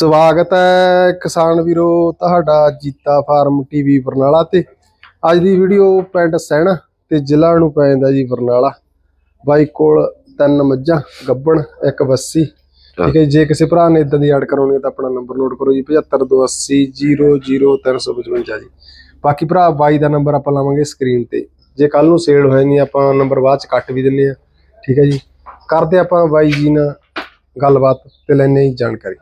ਸਵਾਗਤ ਹੈ ਕਿਸਾਨ ਵੀਰੋ ਤੁਹਾਡਾ ਜੀਤਾ ਫਾਰਮ ਟੀਵੀ ਬਰਨਾਲਾ ਤੇ। ਅੱਜ ਦੀ ਵੀਡੀਓ ਪਿੰਡ ਸੈਣਾ ਤੇ ਜ਼ਿਲ੍ਹਾ ਨੂੰ ਪੈ ਜਾਂਦਾ ਜੀ ਬਰਨਾਲਾ। ਬਾਈ ਕੋਲ ਤਿੰਨ ਮੱਝਾਂ ਗੱਬਣ ਇੱਕ ਬੱਸੀ ਠੀਕ ਹੈ ਜੀ, ਕਿਸੇ ਭਰਾ ਨੇ ਇਦਾਂ ਦੀ ਐਡ ਕਰਾਉਣੀ ਹੈ ਤਾਂ ਆਪਣਾ ਨੰਬਰ ਨੋਟ ਕਰੋ ਜੀ 7528000355 ਜੀ। ਬਾਕੀ ਭਰਾ ਬਾਈ ਦਾ ਨੰਬਰ ਆਪਾਂ ਲਾਵਾਂਗੇ ਸਕਰੀਨ ਤੇ। ਜੇ ਕੱਲ ਨੂੰ ਸੇਲ ਹੋਇਆ ਨਹੀਂ ਆਪਾਂ ਨੰਬਰ ਬਾਅਦ ਚ ਕੱਟ ਵੀ ਦਿੰਨੇ ਆ ਠੀਕ ਹੈ ਜੀ ਕਰਦੇ ਆਪਾਂ ਬਾਈ ਜੀ ਨਾਲ ਗੱਲਬਾਤ ਤੇ ਲੈਣੇ ਜਾਣਕਾਰੀ।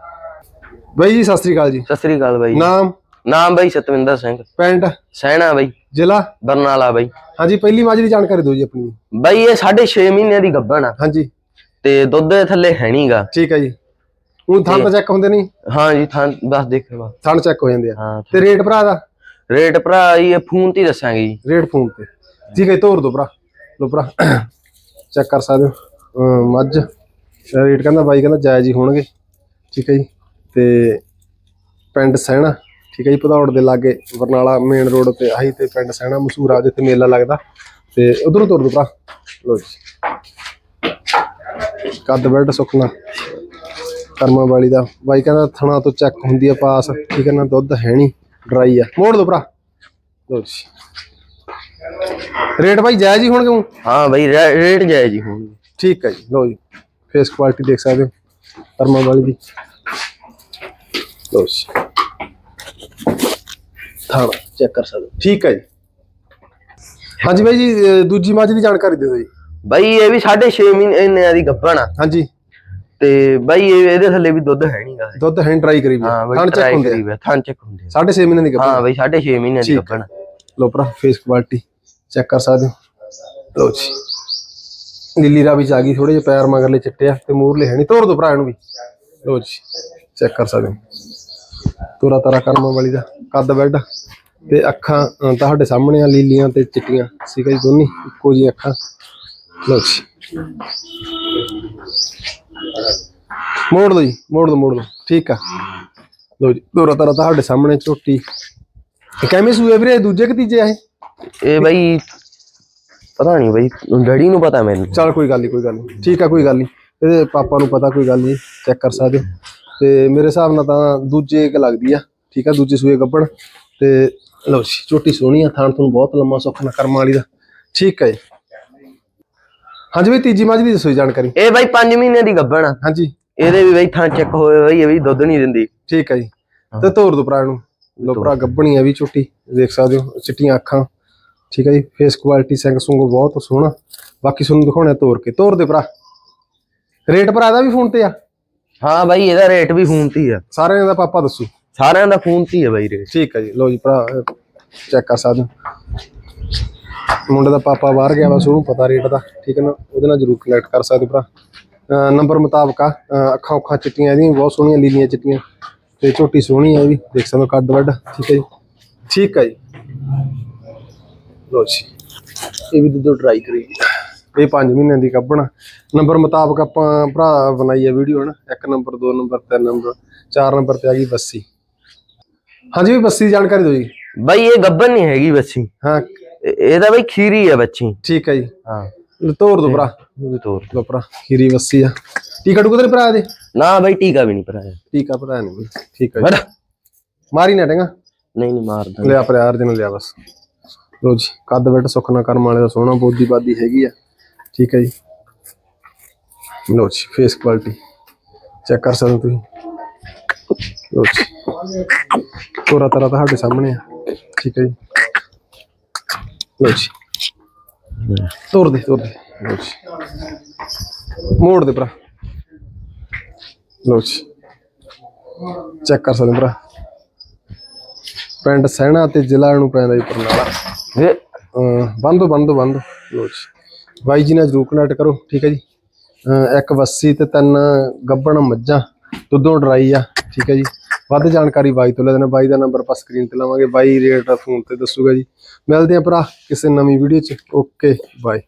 ਬਾਈ ਜੀ ਸਤਿ ਸ੍ਰੀ ਅਕਾਲ ਜੀ। ਸਤਿ ਸ੍ਰੀ ਅਕਾਲ ਬਾਈ ਨਾਮ? ਨਾਮ ਬਾਈ ਸਤਵਿੰਦਰ ਸਿੰਘ। ਪਿੰਡ? ਸੈਣਾ ਬਾਈ। ਜ਼ਿਲ੍ਹਾ? ਬਰਨਾਲਾ ਬਾਈ। ਹਾਂਜੀ ਪਹਿਲੀ ਮਾਝ ਦੀ ਜਾਣਕਾਰੀ ਦਿਓ ਜੀ ਆਪਣੀ। ਬਾਈ ਇਹ 6.5 ਮਹੀਨਿਆਂ ਦੀ ਗੱਭਣ ਆ। ਹਾਂਜੀ। ਤੇ ਦੁੱਧ ਦੇ ਥੱਲੇ ਹੈ ਨਹੀਂਗਾ ਠੀਕ ਹੈ ਜੀ। ਉਹ ਥਣ ਤਾਂ ਚੈੱਕ ਹੁੰਦੇ ਨਹੀਂ ਹਾਂ ਜੀ ਥਾਂ ਬਸ ਦੇਖੋ ਬਸ। ਥਣ ਚੈੱਕ ਹੋ ਜਾਂਦੇ ਆ। ਤੇ ਰੇਟ ਭਰਾ ਦਾ? ਰੇਟ ਭਰਾ ਇਹ ਫੋਨ ਤੇ ਦੱਸਾਂਗੇ ਜੀ। ਰੇਟ ਫੋਨ ਤੇ। ਠੀਕ ਹੈ ਤੋਰ ਦੋ ਭਰਾ। ਲੋ ਭਰਾ ਚੈੱਕ ਕਰ ਸਕਦੇ ਹੋ। ਮੱਝ ਰੇਟ ਕਹਿੰਦਾ ਬਾਈ ਕਹਿੰਦਾ ਜਾਇਜ਼ ਹੀ ਹੋਣਗੇ। ਠੀਕ ਹੈ ਜੀ। ਤੇ ਪਿੰਡ ਸਹਿਣਾ ਠੀਕ ਹੈ ਜੀ ਭਦੌੜ ਦੇ ਲਾਗੇ ਬਰਨਾਲਾ ਮੇਨ ਰੋਡ ਤੇ ਆਹੀ ਤੇ ਪਿੰਡ ਸਹਿਣਾ ਮਸ਼ਹੂਰ ਆ ਜਿੱਥੇ ਮੇਲਾ ਲੱਗਦਾ ਤੇ ਉਧਰੋਂ ਤੋਰ ਦੋ ਭਰਾ। ਲੋ ਜੀ। ਕੱਦ ਬੈਡ ਸੁਖਣਾ ਕਰਮਾਂ ਵਾਲੀ ਦਾ। ਬਾਈ ਕਹਿੰਦਾ ਥਣਾ ਤੋਂ ਚੈੱਕ ਹੁੰਦੀ ਆ ਪਾਸ ਠੀਕ ਹੈ ਨਾ ਦੁੱਧ ਹੈ ਨਹੀਂ ਡਰਾਈ ਆ। ਮੋੜ ਦੋ ਭਰਾ। ਲੋ ਜੀ। ਰੇਟ ਭਾਈ ਜਾਇਜ਼ ਹੀ ਹੋਣਗੇ ਊਂ? ਹਾਂ ਬਾਈ ਰੇਟ ਜਾਇਜ਼ ਜੀ ਹੋਣਗੇ। ਠੀਕ ਹੈ ਜੀ ਲਓ ਜੀ। ਫੇਸ ਕੁਆਲਿਟੀ ਦੇਖ ਸਕਦੇ ਹੋ। ਕਰਮਾ ਵਾਲੀ ਦੀ। ਲਓ ਜੀ। ਥਾਣਾ ਚੈੱਕ ਕਰ ਸਕਦੇ ਠੀਕ ਹੈ ਜੀ। ਹਾਂਜੀ ਬਾਈ ਜੀ ਅਹ ਦੂਜੀ ਮੱਝ ਦੀ ਜਾਣਕਾਰੀ ਦੇ ਦਿਓ ਜੀ। ਬਾਈ ਇਹ ਵੀ 6.5 ਮਹੀਨਿਆਂ ਦੀ ਗੱਭਣ ਆ। ਹਾਂਜੀ। ਤੇ ਬਾਈ ਇਹ- ਇਹਦੇ ਥੱਲੇ ਵੀ ਦੁੱਧ ਹੈ ਨਹੀਂਗਾ ਦੁੱਧ ਹੈਂਡ ਟਰਾਈ ਕਰੀ ਵੀ ਹਾਂ ਥਣ ਚੈੱਕ ਹੁੰਦੇ ਕਰੀ ਵੇ ਥਾਂ ਚੈੱਕ ਹੁੰਦੇ ਆ। 6.5 ਮਹੀਨੇ ਦੀ ਹਾਂ ਗੱਭਣ ਬਾਈ 6.5 ਮਹੀਨਿਆਂ ਦੀ ਠੀਕ। ਗੱਭਣ ਲਓ ਭਰਾ ਫੇਸ ਕੁਆਲਿਟੀ ਚੈੱਕ ਕਰ ਸਕਦੇ ਹੋ। ਲਓ ਜੀ। ਨੀਲੀ ਰਾਵੀ ਚ ਆ ਗਈ ਥੋੜੇ ਜਿਹੇ ਪੈਰ ਮਗਰਲੇ ਚਿੱਟੇ ਆ ਤੇ ਮੂਰਲੇ ਹੈ ਨਹੀਂ ਤੋੜ ਦੋ ਭਰਾ ਇਹਨੂੰ ਵੀ। ਲਓ ਜੀ ਚੈੱਕ ਕਰ ਸਕਦੇ ਹੋ। ਤੋਰਾ ਤਾਰਾ ਕਰਮਾਂ ਵਾਲੀ ਦਾ ਕੱਦ ਬੈੱਡ ਤੇ ਅੱਖਾਂ ਤੁਹਾਡੇ ਸਾਹਮਣੇ ਆ ਲੀਲੀਆਂ ਤੇ ਚਿੱਟੀਆਂ। ਸੀਗਾ ਜੀ ਦੋਨੇ ਇੱਕੋ ਜੀ ਅੱਖਾਂ। ਲਓ ਜੀ। ਮੋੜ ਜੀ ਮੋੜ ਦੋ ਮੋੜ ਦੋ ਠੀਕ ਆ। ਲਓ ਜੀ ਤੋਰਾ ਤਾਰਾ ਤੁਹਾਡੇ ਸਾਹਮਣੇ ਝੋਟੀ। ਕਿਵੇਂ ਸੂਏ ਵੀਰੇ? ਦੂਜੇ ਕਿ ਤੀਜੇ ਆ ਇਹ? ਇਹ ਬਾਈ ਪਤਾ ਨਹੀਂ ਬਾਈ ਡੈਡੀ ਨੂੰ ਪਤਾ ਮੈਨੂੰ। ਚਲ ਕੋਈ ਗੱਲ ਨਹੀਂ ਕੋਈ ਗੱਲ ਨਹੀਂ ਠੀਕ ਆ ਕੋਈ ਗੱਲ ਨਹੀਂ ਇਹਦੇ ਪਾਪਾ ਨੂੰ ਪਤਾ ਕੋਈ ਗੱਲ ਨਹੀਂ ਚੈੱਕ ਕਰ ਸਕਦੇ ਹੋ। ਤੇ ਮੇਰੇ ਹਿਸਾਬ ਨਾਲ ਤਾਂ ਦੂਜੇ ਇੱਕ ਲੱਗਦੀ ਆ ਠੀਕ ਆ ਦੂਜੇ ਸੂਏ ਗੱਬਣ ਤੇ ਲਓ ਜੀ ਝੋਟੀ ਸੋਹਣੀ ਆ ਥਾਣ ਤੁਹਾਨੂੰ ਬਹੁਤ ਲੰਮਾ ਸੁੱਖ ਨਾ ਕਰਮ ਵਾਲੀ ਦਾ। ਠੀਕ ਹੈ ਹਾਂਜੀ ਵੀ ਤੀਜੀ ਮੱਝ ਦੀ ਦੱਸੋ ਜਾਣਕਾਰੀ। ਇਹ ਬਾਈ 5 ਮਹੀਨਿਆਂ ਦੀ ਗੱਭਣ ਆ। ਹਾਂਜੀ। ਇਹਦੇ ਵੀ ਬਾਈ ਥਾਂ ਚੈੱਕ ਹੋਏ ਬਾਈ ਇਹ ਵੀ ਦੁੱਧ ਨਹੀਂ ਦਿੰਦੀ। ਠੀਕ ਹੈ ਜੀ। ਤੇ ਤੋਰ ਦੋ ਭਰਾ ਨੂੰ ਲੋ ਭਰਾ ਗੱਬਣੀ ਆ ਵੀ ਝੋਟੀ ਦੇਖ ਸਕਦੇ ਹੋ ਚਿੱਟੀਆਂ ਅੱਖਾਂ। ਠੀਕ ਹੈ ਜੀ ਫੇਸ ਕੁਆਲਿਟੀ ਸਿੰਘ ਸੁੰਗ ਬਹੁਤ ਸੋਹਣਾ। ਬਾਕੀ ਤੁਹਾਨੂੰ ਦਿਖਾਉਣਾ ਤੋਰ ਕੇ। ਤੋਰ ਦੇ ਭਰਾ। ਰੇਟ ਭਰਾ ਦਾ ਵੀ ਫੋਨ ਤੇ ਆ। ਹਾਂ ਬਾਈ ਇਹਦਾ ਰੇਟ ਵੀ ਫੋਨ ਤੇ ਹੀ ਆ। ਸਾਰਿਆਂ ਦਾ ਪਾਪਾ ਦੱਸੋ। ਸਾਰਿਆਂ ਦਾ ਫੋਨ ਤੇ ਹੀ ਆ ਬਾਈ ਰੇਟ ਠੀਕ ਹੈ ਜੀ ਲਓ ਜੀ ਭਰਾ ਚੈੱਕ ਕਰ ਸਕਦੇ ਮੁੰਡੇ ਦਾ ਪਾਪਾ ਬਾਹਰ ਗਿਆ ਵਾ ਸੋ ਉਹਨੂੰ ਪਤਾ ਰੇਟ ਦਾ ਠੀਕ ਹੈ ਨਾ? ਉਹਦੇ ਨਾਲ ਜਰੂਰ ਕਨੈਕਟ ਕਰ ਸਕਦੇ ਭਰਾ। ਨੰਬਰ ਮੁਤਾਬਕ ਆ ਅੱਖਾਂ ਉੱਖਾਂ ਚਿੱਟੀਆਂ ਇਹਦੀਆਂ ਬਹੁਤ ਸੋਹਣੀਆਂ ਲੀਲੀਆਂ ਚਿੱਟੀਆਂ। ਤੇ ਝੋਟੀ ਸੋਹਣੀ ਆ ਇਹ ਵੀ ਦੇਖ ਸਕਦੇ ਹੋ ਕੱਦ ਵੱਡ ਠੀਕ ਹੈ ਜੀ। ਠੀਕ ਹੈ ਜੀ। ਲਓ ਜੀ ਇਹ ਵੀ ਦੁੱਧ ਟਰਾਈ ਕਰੀ। ਇਹ 5 ਮਹੀਨਿਆਂ ਦੀ ਕੱਢਣਾ। ਨੰਬਰ ਮੁਤਾਬਕ ਆਪਾਂ ਭਰਾ ਬਣਾਈ ਆ ਵੀਡੀਓ ਹਨਾ। ਇੱਕ ਨੰਬਰ ਦੋ ਨੰਬਰ ਤਿੰਨ ਨੰਬਰ ਚਾਰ ਨੰਬਰ ਤੇ ਆ ਗਈ ਬੱਸੀ। ਹਾਂਜੀ ਵੀ ਬੱਸੀ ਦੀ ਜਾਣਕਾਰੀ ਦਿਓ ਜੀ। ਬਾਈ ਇਹ ਗੱਬਨ ਨਹੀਂ ਹੈਗੀ ਬੱਚੀ ਹਾਂ। ਇਹ- ਇਹਦਾ ਬਾਈ ਖੀਰੀ ਆ ਬੱਚੀ। ਠੀਕ ਹੈ ਜੀ। ਹਾਂ। ਤੋਰ ਦੋ ਭਰਾ। ਵੀ ਤੋਰ ਲੋ ਭਰਾ ਖੀਰੀ ਬੱਸੀ ਆ। ਟੀਕਾ ਟੁਕਾ ਤੇਰੇ ਭਰਾ ਦੇ ਨਾ ਬਾਈ ਟੀਕਾ ਵੀ ਨਹੀਂ ਭਰਾਇਆ ਟੀਕਾ ਭਰਾ ਨਹੀਂ ਠੀਕ ਹੈ ਜੀ। ਮਾਰੀ ਨਾ ਟੰਗਾ। ਨਹੀਂ ਨਹੀਂ ਮਾਰਦਾ। ਲਿਆ ਪਿਆਰ ਜਨ ਲਿਆ ਬਸ। ਲੋ ਜੀ ਕੱਦ ਬੈਠ ਸੁਖਨਾ ਕਰਮ ਵਾਲੇ ਦਾ ਸੋਹਣਾ ਬੋਦੀ ਬਾਦੀ ਹੈਗੀ ਆ। ਠੀਕ ਹੈ ਜੀ। ਲੋ ਜੀ ਫੇਸ ਕੁਆਲਿਟੀ ਚੈੱਕ ਕਰ ਸਕਦੇ ਤੁਸੀਂ। ਲੋ ਜੀ। ਤੋਰਾ ਤਰਾ ਤੁਹਾਡੇ ਸਾਹਮਣੇ ਆ। ਠੀਕ ਹੈ ਜੀ। ਲੋ ਜੀ। ਤੋਰ ਦੇ ਤੋਰ ਦੇ ਲੋ ਜੀ। ਮੋੜ ਦੇ ਭਰਾ। ਲੋ ਜੀ। ਚੈੱਕ ਕਰ ਸਕਦੇ ਭਰਾ। ਪਿੰਡ ਸਹਿਣਾ ਤੇ ਜ਼ਿਲ੍ਹਾ ਨੂੰ ਪੈਂਦਾ ਜੀ ਬਰਨਾਲਾ। ਇਹ ਬੰਦੋ ਬੰਦੋ ਬੰਦ। ਲੋ ਜੀ। ਬਾਈ ਜੀ ਨਾਲ ਜਰੂਰ ਕਨੈਕਟ ਕਰੋ, ਠੀਕ ਹੈ ਜੀ? ਇੱਕ ਵੱਸੀ ਤੇ ਤਿੰਨ ਗੱਬਣ ਮੱਝਾਂ, ਦੁੱਧੋਂ ਡਰਾਈ ਆ, ਠੀਕ ਹੈ ਜੀ? ਵੱਧ ਜਾਣਕਾਰੀ ਬਾਈ ਤੋਂ ਲੈ ਦੇਣਾ, ਬਾਈ ਦਾ ਨੰਬਰ ਆਪਾਂ ਸਕਰੀਨ ਤੇ ਲਾਵਾਂਗੇ, ਬਾਈ ਰੇਟ ਦਾ ਫੋਨ ਤੇ ਦੱਸੂਗਾ ਜੀ। ਮਿਲਦੇ ਆ ਭਰਾ ਕਿਸੇ ਨਵੀਂ ਵੀਡੀਓ ਚ ਓਕੇ ਬਾਏ